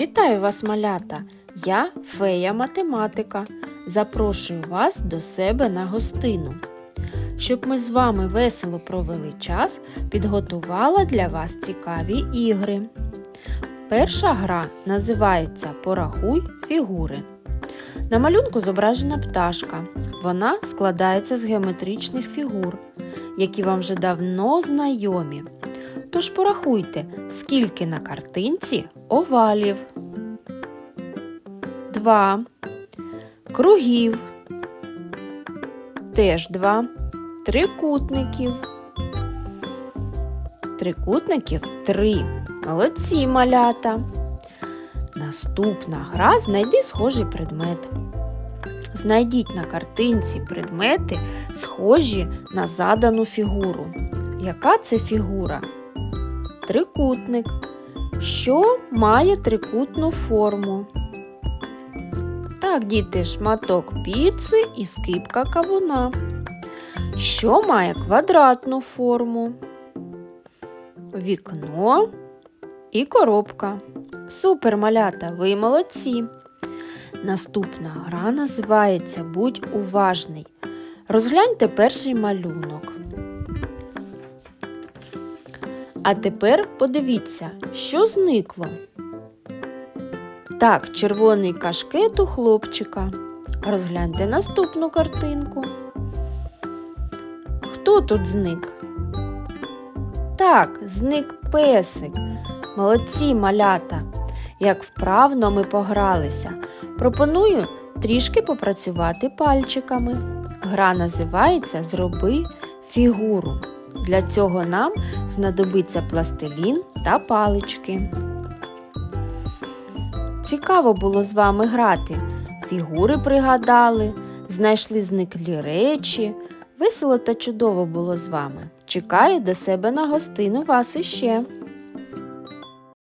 Вітаю вас, малята! Я фея математика. Запрошую вас до себе на гостину. Щоб ми з вами весело провели час, підготувала для вас цікаві ігри. Перша гра називається Порахуй фігури. На малюнку зображена пташка. Вона складається з геометричних фігур, які вам вже давно знайомі. Тож порахуйте, скільки на картинці овалів. Два. Кругів. Теж два. Трикутників. Трикутників три. Молодці малята. Наступна гра знайди схожий предмет. Знайдіть на картинці предмети, схожі на задану фігуру. Яка це фігура? Трикутник. Що має трикутну форму? Так, діти, шматок піци і скипка кавуна. Що має квадратну форму? Вікно і коробка. Супер, малята, ви молодці. Наступна гра називається Будь уважний. Розгляньте перший малюнок. А тепер подивіться, що зникло. Так, червоний кашкет у хлопчика. Розгляньте наступну картинку. Хто тут зник? Так, зник песик. Молодці малята. Як вправно ми погралися. Пропоную трішки попрацювати пальчиками. Гра називається Зроби фігуру. Для цього нам знадобиться пластилін та палички. Цікаво було з вами грати. Фігури пригадали, знайшли зниклі речі. Весело та чудово було з вами. Чекаю до себе на гостину вас іще.